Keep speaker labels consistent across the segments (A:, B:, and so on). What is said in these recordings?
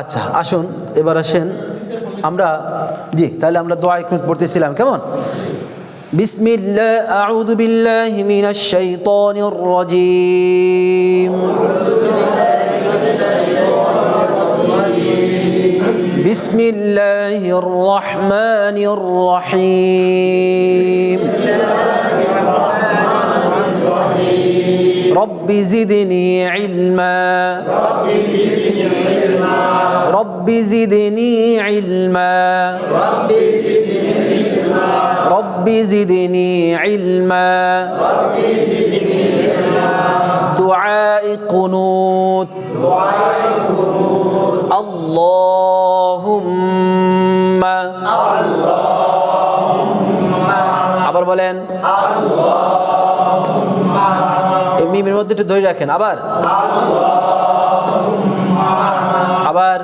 A: আচ্ছা আসুন এবার আসেন আমরা জি তাহলে আমরা দোয়া এখন পড়তেছিলাম কেমন বিসমিল্লাহ আউযু বিল্লাহি মিনাশ শাইতানির রাজিম بسم الله الرحمن الرحيم رب زدني علما رب زدني علما رب زدني علما دعاء قنوت اللهم আবার বলেন এই মিমের মধ্যে একটু ধরে রাখেন আবার আবার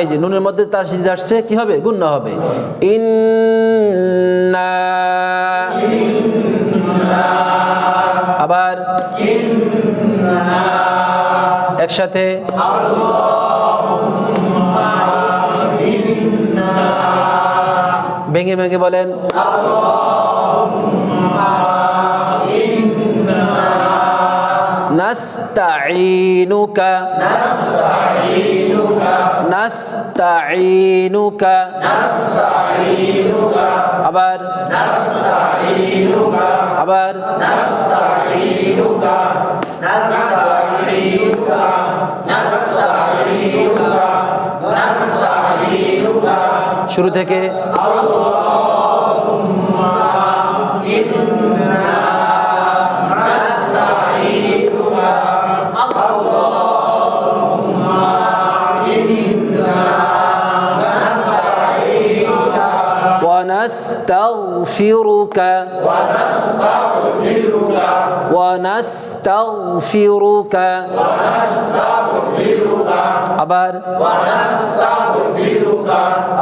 A: এই যে নুনের মধ্যে তার সিদ্ধ আসছে, কি হবে? গুণ্য হবে। ইন্না আবার একসাথে ভেঙে ভেঙে বলেন نستعينك نستعينك আবার আবার শুরু থেকে ونستغفرك ونستغفرك আবার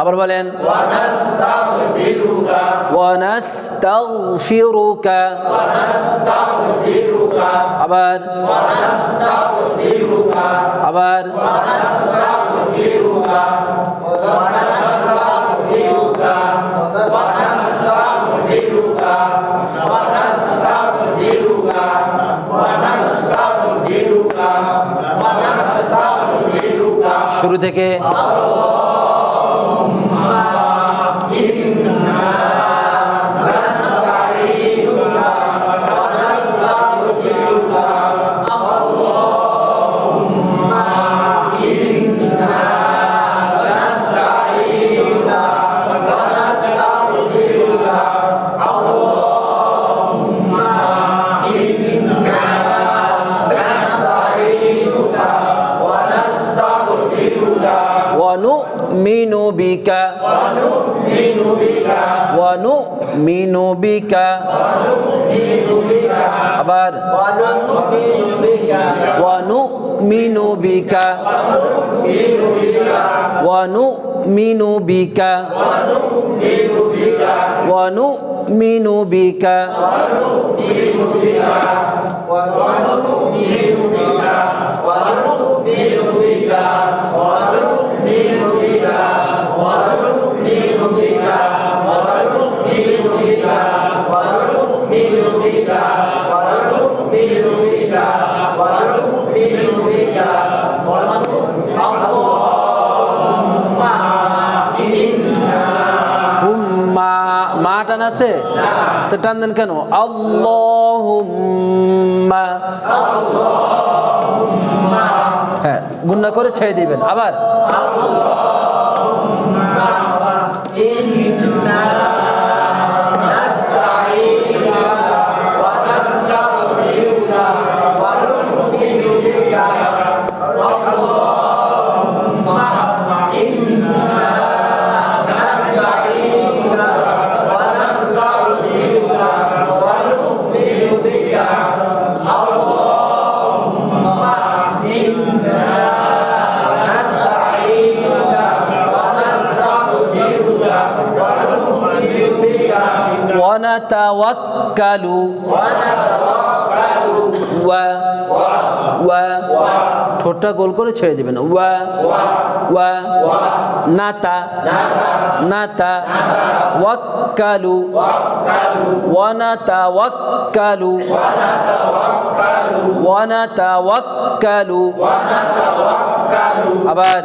A: আবার বলেন ونستغفرك আবার আবার শুরু 되게 ونؤمن بك আবার ونؤمن بك ونؤمن بك ونؤمن بك হুম্মা আছে? তো টান দেন কেন? আল্লাহুম্মা। হ্যাঁ গুন্না করে ছেড়ে দিবেন। আবার। ওয়াক্কালু ওয়া ওয়া ঠোঁটটা গোল করে ছেড়ে দেবেন। ওয়া ওয়া নাতা। নাতা। ওয়াক্কালু। ওয়ানাতা ওয়াক্কালু ওয়ানাতা ওয়াক্কালু আবার।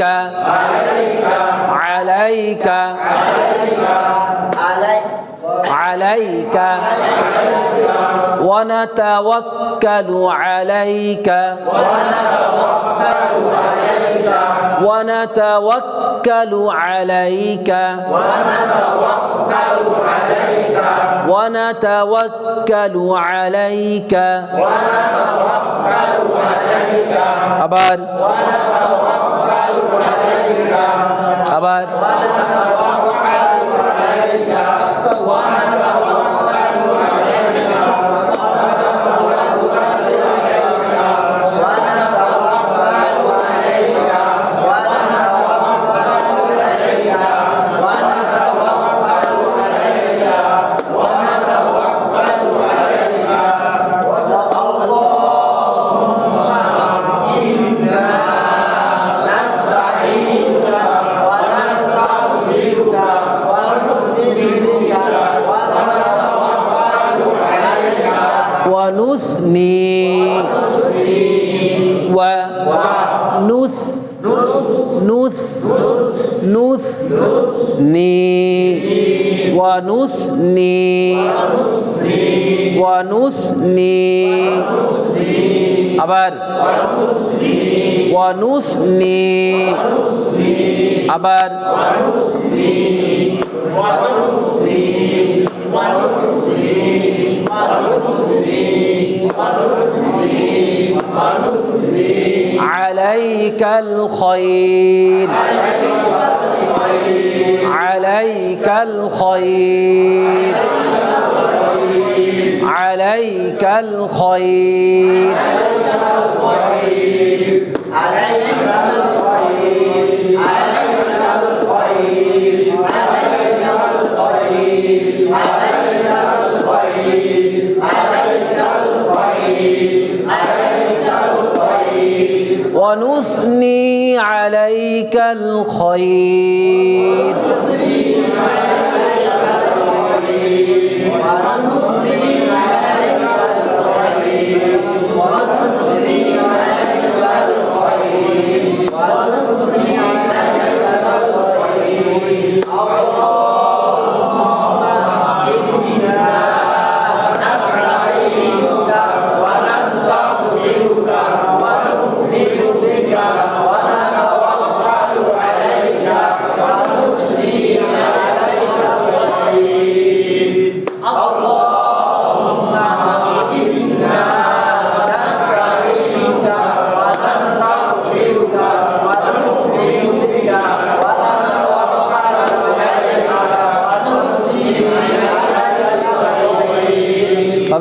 A: عليك. عليك. عليك. عليك عليك ونتوكل عليك ونتوكل عليك ونتوكل عليك ونتوكل عليك. ونتوكل عليك. ونتوكل عليك. أبار. نثني ونثني ونثني আবার ونثني আবার عليك الخير عليك الخير عليك الخير. عليك الخير. عليك الخير عليك الخير عليك الخير عليك الخير عليك الخير عليك الخير ونثني عليك الخير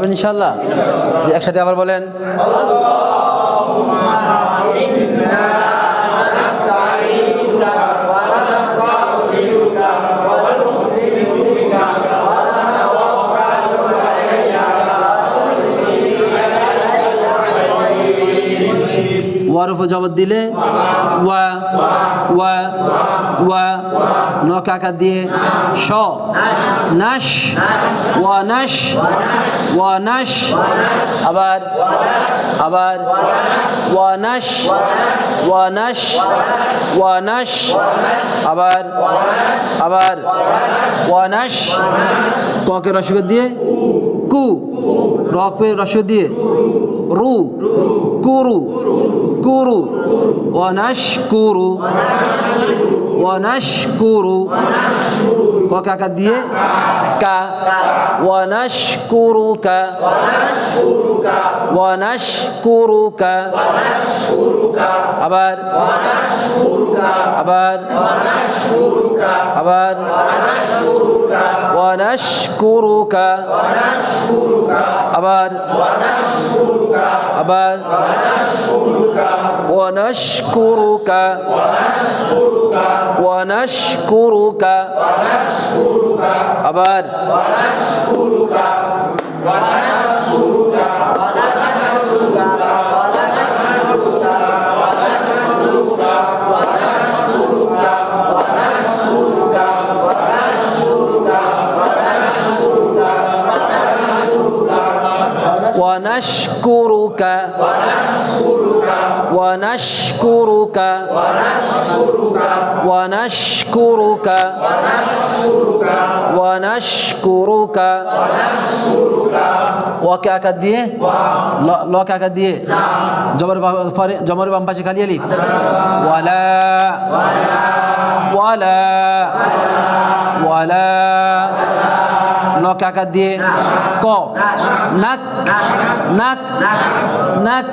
A: পাবেন ইনশাল্লাহ একসাথে আবার বলেন জবাব দিলে ওয়া ওয়া ওয়া নক দিয়ে শ নাশ ওয়া নাশ ওয়া নাশ আবার আবার ওয়া নাশ ওয়া নাশ ওয়া নাশ আবার আবার ওয়া নাশ ককে রসক দিয়ে কু রকে রসক দিয়ে রু কুরু কুরু ওয়ানাশকুরু ক কাকা দিয়ে কা। ওয়ানাশকুরুকা। ওয়ানাশকুরুকা। আবার। আবার। আবার। ওয়ানাশকুরুকা। আবার। আবার। ওয়ানাশকুরুকা ওয়ানাশকুরুকা। ওয়ানাশকুরুকা। আবার ওয়ানাশকুরুকা ওয়ানাশকুরুকা ওয়ানাশকুরুকা ونشكرك ونشكرك ওকে আকার দিয়ে ল- লকে আকার দিয়ে জবর বা- পরে জমর বাম পাশে খালি আলিফ ওয়ালা ওয়ালা ওয়ালা লকে আকার দিয়ে ক নাক নাক নাক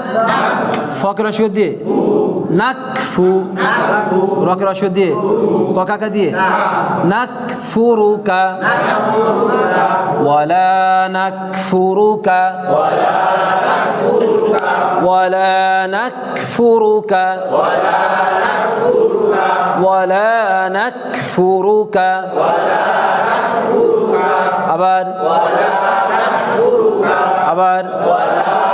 A: ফকে রসিও দিয়ে نكفو. روك راشو دي؟ كوكا كدي نكفروك ولا نكفروك ولا نكفروك ولا نكفروك ولا نكفروك ولا نكفروك ولا نكفروك أبار ولا نكفروك أبار ولا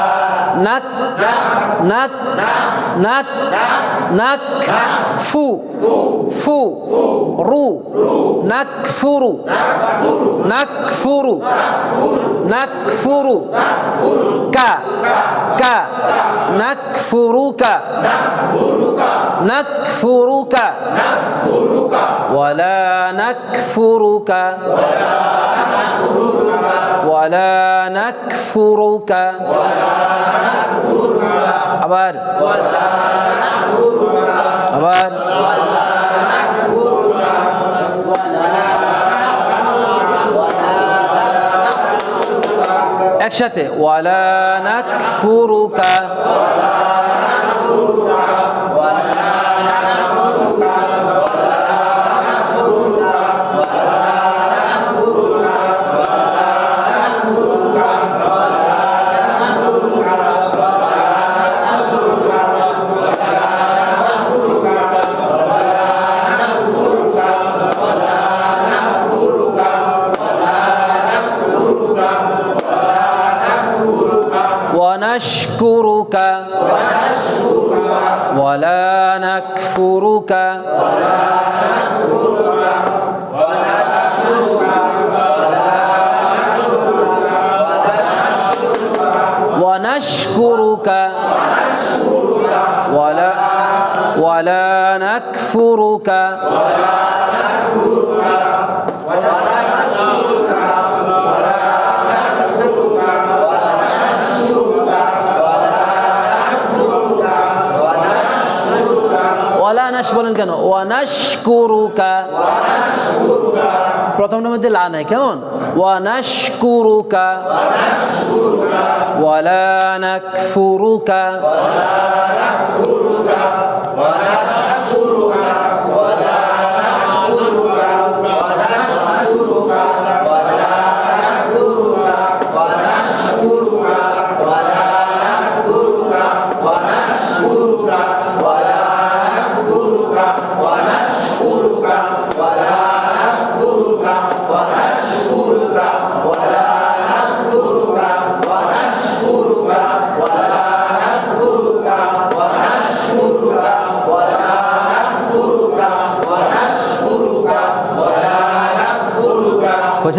A: نك نك نك نك فو فو رو نكفر نكفر نكفر ك ك نكفرك نكفرك ولا نكفرك ولا نكفرك আবার আবার একসাথে ওয়ালা নাকফুরুকা نكفرك প্রথমটার মধ্যে লা নাই কেমন ওয়ানাশকুরুকা ওয়ালা নাকফুরুকা হয়েছে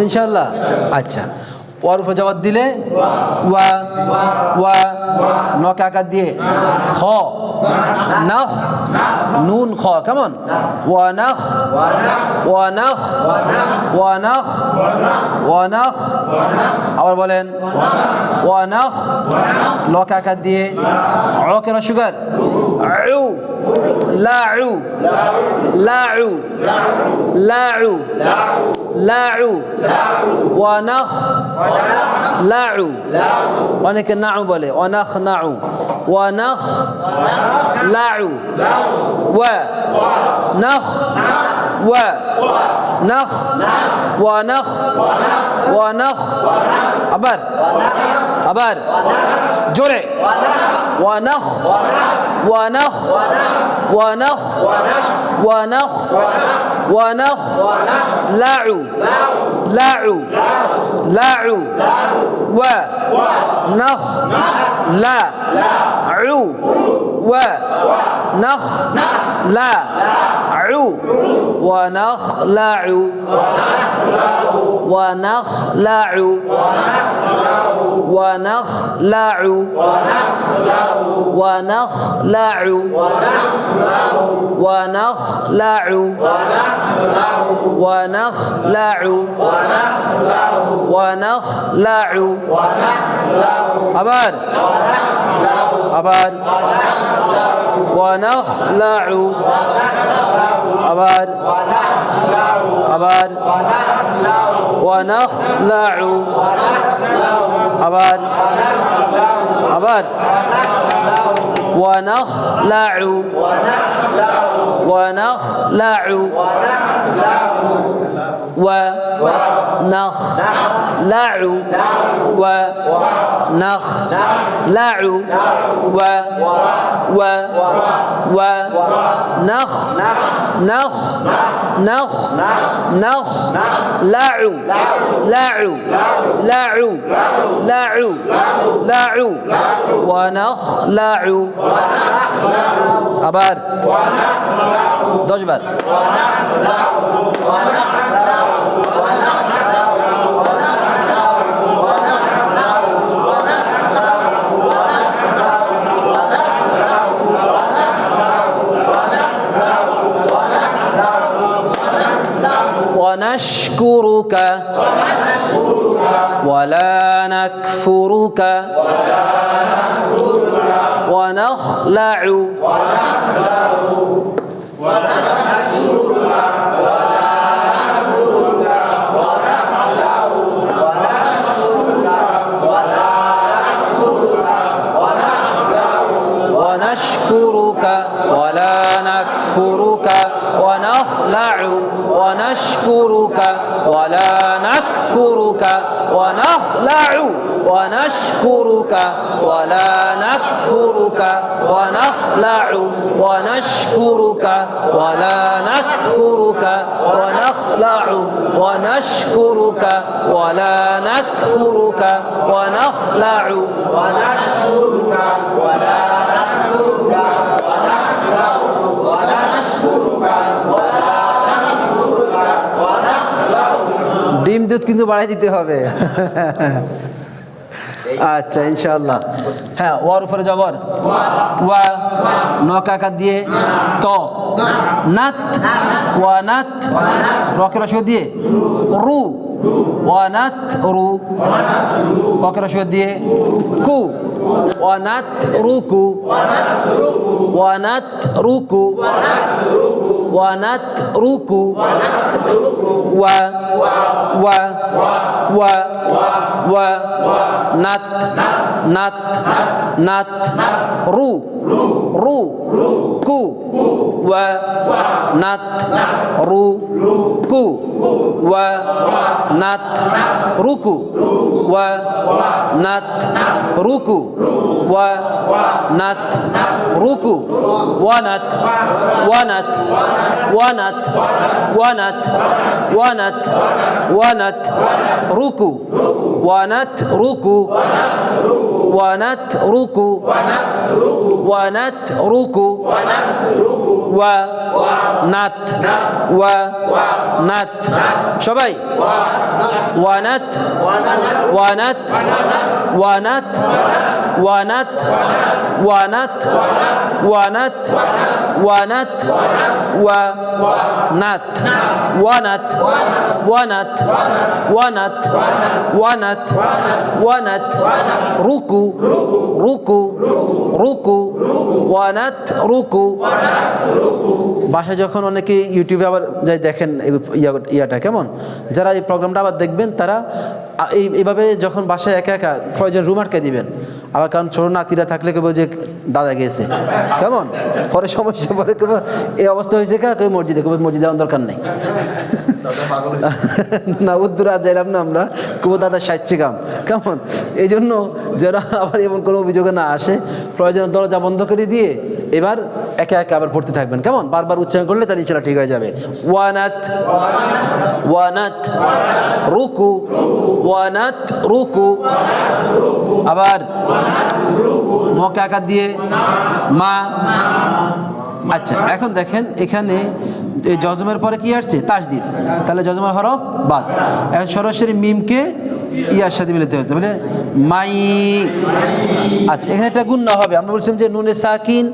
A: ইনশাল্লাহ আচ্ছা। ওয়ার উপরে জবাব দিলে, ওয়া ওয়া নকে দিয়ে খ, নাখ, নুন খ, কেমন? ওয়া নাখ ওয়া নাখ ওয়া নাখ ওয়া নাখ, আবার বলেন, ওয়া নাখ লকে দিয়ে অকের সুগার? আউ লাউ লাউ লাউ লাউ لاعو. ونخ. لاعو. ونك نعو بلي ونخ نعو. ونخ لاعو. و. نخ و. نخ ونخ ونخ. عبر عبر جرع ونخ ونخ ونخ ونخ ونخ لعو لعو لعو و نخ لا عو و نخ لا ونخلع ونخلع ونخلع ونخلع ونخلع ونخلع ونخلع أبار أبار ونخلع আবার আবার ونخلع আবার আবার ونخلع ونخلع ونخلع نخ لعو و نخ لعو و و و نخ نخ نخ نخ لعو لعو لعو لعو لعو و نخ ونخلع أبار ونخلع دجبر. ونخلع ونخلع ونشكرك ولا نكفرك. ونخلع. ونشكرك ونخلع ونشكرك ولا نكفرك ونخلع ونشكرك ولا نكفرك ونخلع
B: ونشكرك ولا نكفرك ونخلع ونشكرك ولا
A: দুধ কিন্তু বাড়াই দিতে হবে। আচ্ছা ইনশাল্লাহ হ্যাঁ ওর উপরে জবর ওয়া নকাকার দিয়ে ত। নাত, ওয়া নাত, রকের অসুখ দিয়ে রু। ওয়ানাত রু। ককের অসুখ দিয়ে কু। ওয়ানাত রুকু ওয়ানাত রুকু ওয়ানাত রুকু wa wa wa wa wa nat nat nat nat ru ru ku wa, wa nat, ru, ku. Wa, wa nat, nat ruku wa nat ruku wa nat ruku wanat wanat wanat wanat wanat wanat ruku wanat ruku wanat ruku wanat ruku wanat ruku wa নাত ওয়া নাত সবাই ওয়ানাত ওয়ানাত ওয়ানাত ওয়ানাত ওয়ানাত ওয়ানাত ওয়ানাত ওয়া নাত ওয়ানাত ওয়ানাত ওয়ানাত ওয়ানাত ওয়ানাত রুকু রুকু রুকু ওয়ানাত রুকু বাসায় যখন অনেকে ইউটিউবে আবার যাই দেখেন ইয়া- ইয়াটা কেমন? যারা এই প্রোগ্রামটা আবার দেখবেন, তারা এই, এইভাবে যখন বাসায় একা একা প্রয়োজন রুম আটকে দিবেন, আবার কারণ ছোটো নাতিরা থাকলে কেবল যে দাদা গেছে কেমন? পরে সমস্যা, পরে কেবল এই অবস্থা হয়েছে কা? কেউ মসজিদে? কেবল মসজিদে আমার দরকার নেই। না, উত্তর যাইলাম না আমরা। কুমো দাদা সাইচ্ছে কাম কেমন? এই জন্য যারা আবার এমন কোনো অভিযোগে না আসে, প্রয়োজন দরজা বন্ধ করে দিয়ে এবার একে একে আবার পড়তে থাকবেন। কেমন? বারবার উচ্চারণ করলে তার ইচ্ছাটা ঠিক হয়ে যাবে। ওয়ানাত ওয়ানাত, রুকু ওয়ানাত, রুকু। আবার মকে আকার দিয়ে মা। আচ্ছা এখন দেখেন এখানে জজমের পরে কি আসছে? তাসদিদ। তাহলে জজমের হরফ বাদ। এখন সরাসরি মিমকে ইয়ার সাথে মিলাতে হতে বলে মাই আচ্ছা এখানে একটা গুণ গুন্না হবে। আমরা বলছিলাম যে নুনে সাকিন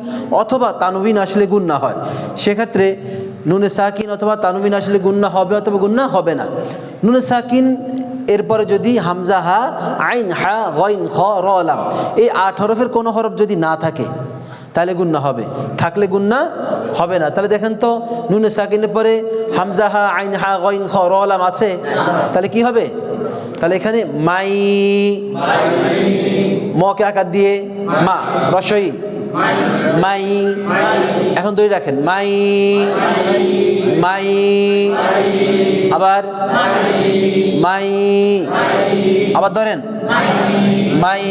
A: অথবা তানবিন আসলে গুণ গুন্না হয়। সেক্ষেত্রে নুনে সাকিন অথবা তানবিন আসলে গুন্না হবে অথবা গুন্না হবে না। নুনে সাকিন এরপরে যদি হামজা হা, আইন হা, গইন খ, র এই আট হরফের কোনো হরফ যদি না থাকে তাহলে গুন্না হবে। থাকলে গুন্না হবে না। তাহলে দেখেন তো, নুনে সাকিনের পরে হামজা হা আইন হা গইন, খ রলাম আছে। তাহলে কি হবে? তাহলে এখানে মাই, মকে আকার দিয়ে মা, রসই, মাই, এখন ধরে রাখেন, মাই মাই, আবার মাই আবার ধরেন, মাই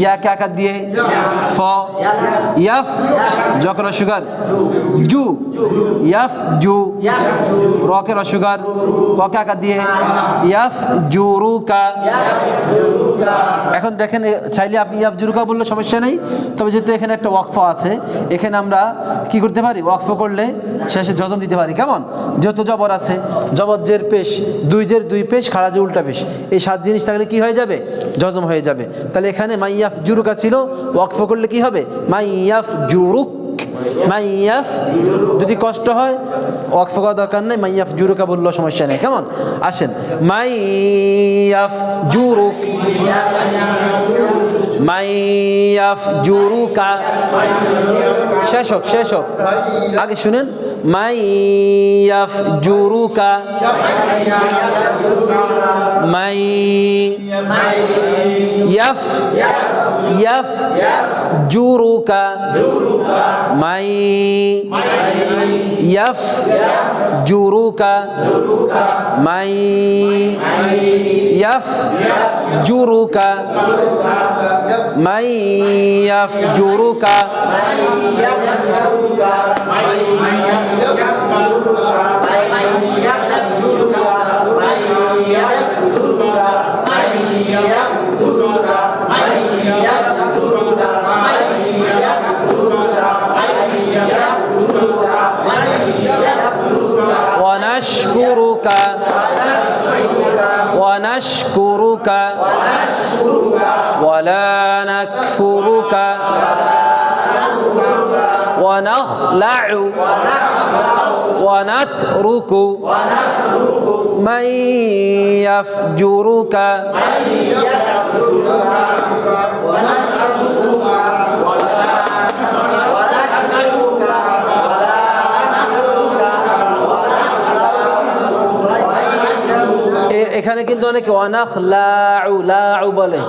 A: ইয়াকে আকার দিয়ে, ফ, ইয়াফ জকর সুগার, জু, ইয়াফ, জু রকের সুগার ককে আকার দিয়ে, ইয়াফ জুরুকা এখন দেখেন চাইলে আপনি ইয়াফ জুরুকা বললে সমস্যা নেই, তবে যেহেতু এখানে একটা ওয়াকফ আছে, এখানে আমরা কি করতে পারি? ওয়াকফ করলে শেষে যজন দিতে পারি, কেমন? যেহেতু জবর আছে জবর জের পেশ দুই জের দুই পেশ খাড়া যে উল্টা পেশ এই সাত জিনিস থাকলে কি হয়ে যাবে? জজম হয়ে যাবে। তাহলে এখানে মাইয়াফ জুরুকা ছিল ওয়াকফ করলে কি হবে? মাইয়াফ জুরুক। মাইয়াফ যদি কষ্ট হয়, ওয়াকফ করা দরকার নেই, মাইয়াফ জুরুকা বললেও সমস্যা নেই। কেমন? আসেন। মাইয়াফ জুরুক। মাইয়াফ জুরুকা শেষ হোক শেষ হোক। আগে শুনেন। মাইয়াফ জুরুকা মাই ইয়াফ ইয়াফ জুরুকা। মাই ইয়াফ জুরুকা মাই ইয়াফ জুরুকা মাই ইয়াফ জুরুকা মাই ইয়াফ জুরুকা মাই ইয়াফ ونشكرك ولا نكفرك ونخلع ونترك من يفجرك. এ- এখানে কিন্তু অনেকে ওয়ানাখ লাউ লাউ বলে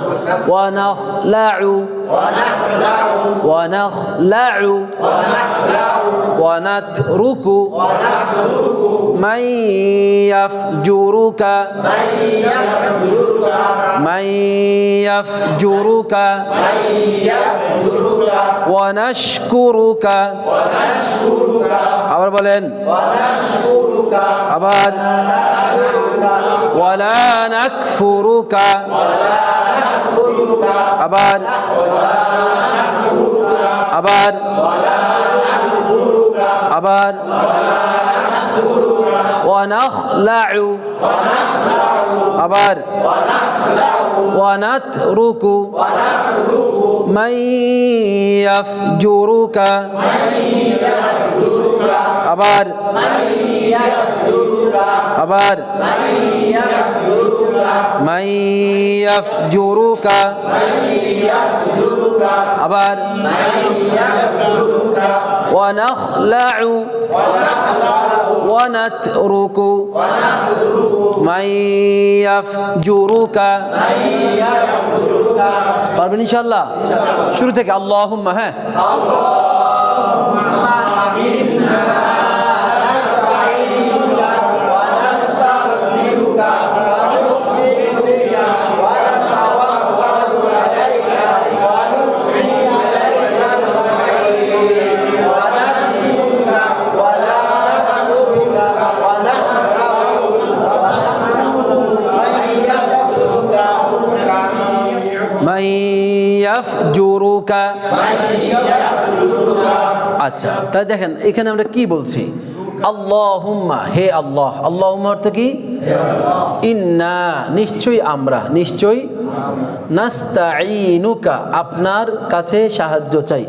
A: ওয়ানাখ লাউ ওয়ানাখ লাউ ওয়ানাত রুকু মাই ইয়াফজুরুকা মাই ইয়াফজুরুকা ওয়ানাশকুরুকা আবার বলেন আবার ওয়ালা আবার আবার আবার আবার ওয়ানাখলাউ। আবার ওয়ানাতরুকু মান ইয়াফজুরুকা আবার আবার মান ইয়াফজুরুকা আবার ونخلع ونترك من يفجرك পারবেন ইনশাল্লাহ শুরু থেকে আল্লাহুম্মা হ্যাঁ من আচ্ছা তাই দেখেন, এখানে আমরা কি বলছি? আল্লাহুম্মা, হে আল্লাহ। আল্লাহুম্মা অর্থ কি? ইন্না, নিশ্চয়ই আমরা, নিশ্চয়ই। নাস্তাইনুকা আপনার কাছে সাহায্য চাই।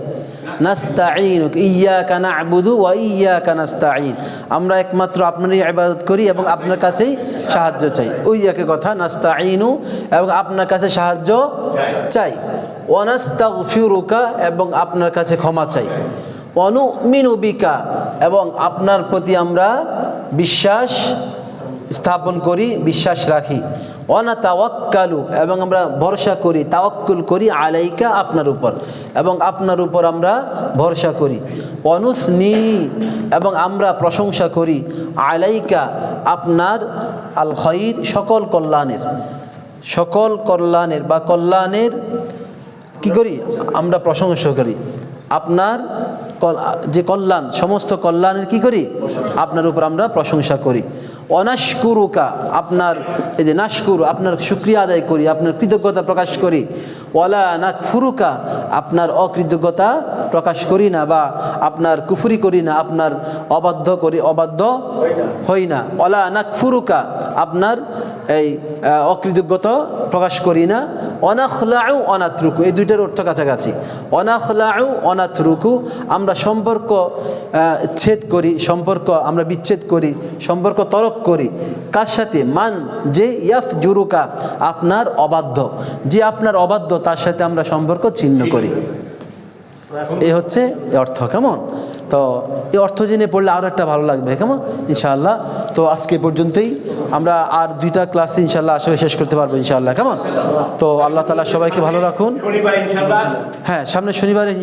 A: নাস্তাইনুক ইয়াকা না'বুদু ওয়া ইয়াকা নাস্তাইন আমরা একমাত্র আপনারই ইবাদত করি এবং আপনার কাছেই সাহায্য চাই। ওই একই কথা নাস্তাইনু এবং আপনার কাছে সাহায্য চাই। ওয়ানাস্তাগফিরুকা এবং আপনার কাছে ক্ষমা চাই। অনুমিনু বিকা, এবং আপনার প্রতি আমরা বিশ্বাস স্থাপন করি, বিশ্বাস রাখি। অনা তাওয়াক্কালু এবং আমরা ভরসা করি, তাওয়াক্কুল করি আলাইকা আপনার উপর, এবং আপনার উপর আমরা ভরসা করি। অনুসনি এবং আমরা প্রশংসা করি আলাইকা আপনার আল খৈর সকল কল্যাণের। সকল কল্যাণের, বা কল্যাণের কি করি? আমরা প্রশংসা করি। আপনার যে কল্যাণ সমস্ত কল্যাণের কি করি? আপনার উপর আমরা প্রশংসা করি। অনাশকুরুকা, আপনার, এই যে নাশকুরু, আপনার শুক্রিয়া আদায় করি, আপনার কৃতজ্ঞতা প্রকাশ করি। ওয়ালা নাকফুরুকা, আপনার অকৃতজ্ঞতা প্রকাশ করি না বা আপনার কুফুরি করি না, আপনার অবাধ্য করি, অবাধ্য হই না। ওলা নাকফুরুকা, আপনার এই অকৃতজ্ঞতা প্রকাশ করি না। অনাখলাউ অনাথরুকু এই দুইটার অর্থ কাছাকাছি। অনাখলাউ অনাথরুকু আমরা সম্পর্ক ছেদ করি, সম্পর্ক আমরা বিচ্ছেদ করি, সম্পর্ক তরক করি। কার সাথে? মান যে ইয়াফ জুরুকা আপনার অবাধ্য। যে আপনার অবাধ্য তার সাথে আমরা সম্পর্ক ছিন্ন করি। এই হচ্ছে অর্থ কেমন? তো এই অর্থ জেনে পড়লে আরও একটা ভালো লাগবে কেমন? ইনশাআল্লাহ। তো আজকে পর্যন্তই। আমরা আর দুইটা ক্লাসে ইনশাআল্লাহ আসলে শেষ করতে পারব ইনশাআল্লাহ কেমন? তো আল্লাহ তালা সবাইকে ভালো রাখুন। হ্যাঁ সামনে শনিবারে